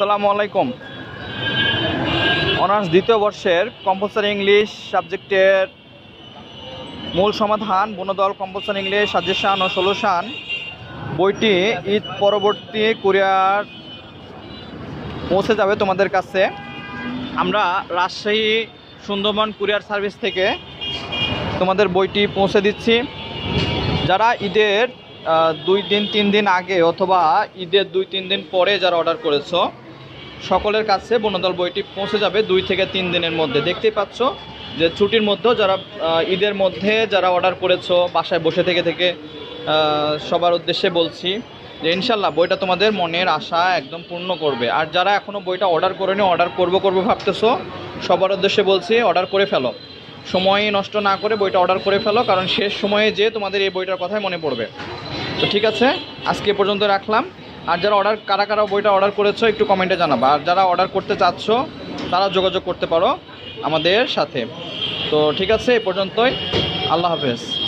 আসসালামু আলাইকুম। অনার্স দ্বিতীয় বর্ষের কম্পালসারি ইংলিশ সাবজেক্টের মূল সমাধান, বনদল কম্পালসারি ইংলিশ সাজেশান ও সলিউশন বইটি ঈদ পরবর্তী কুরিয়ার পৌঁছে যাবে তোমাদের কাছে। আমরা রাজশাহী সুন্দরবন কুরিয়ার সার্ভিস থেকে তোমাদের বইটি পৌঁছে দিচ্ছি। যারা ঈদের দুই দিন, তিন দিন আগে অথবা ঈদের দুই, তিন দিন পরে যারা অর্ডার করেছ সকলের কাছে বনদল বইটি পৌঁছে যাবে দুই থেকে তিন দিনের মধ্যে। দেখতেই পাচ্ছ যে ছুটির মধ্যেও যারা ঈদের মধ্যে যারা অর্ডার করেছ, বাসায় বসে থেকে থেকে সবার উদ্দেশ্যে বলছি যে ইনশাল্লাহ বইটা তোমাদের মনের আশা একদম পূর্ণ করবে। আর যারা এখনও বইটা অর্ডার করেনি অর্ডার করব করব ভাবতেছো, সবার উদ্দেশ্যে বলছি অর্ডার করে ফেলো। সময় নষ্ট না করে বইটা অর্ডার করে ফেলো, কারণ শেষ সময়ে যে তোমাদের এই বইটার কথাই মনে পড়বে। তো ঠিক আছে, আজকে পর্যন্ত রাখলাম। আর যারা অর্ডার কারা কারা বইটা অর্ডার করেছ একটু কমেন্টে জানাবা। আর যারা অর্ডার করতে চাচ্ছ, তারা যোগাযোগ করতে পারো আমাদের সাথে। তো ঠিক আছে, এ পর্যন্তই। আল্লাহ হাফেজ।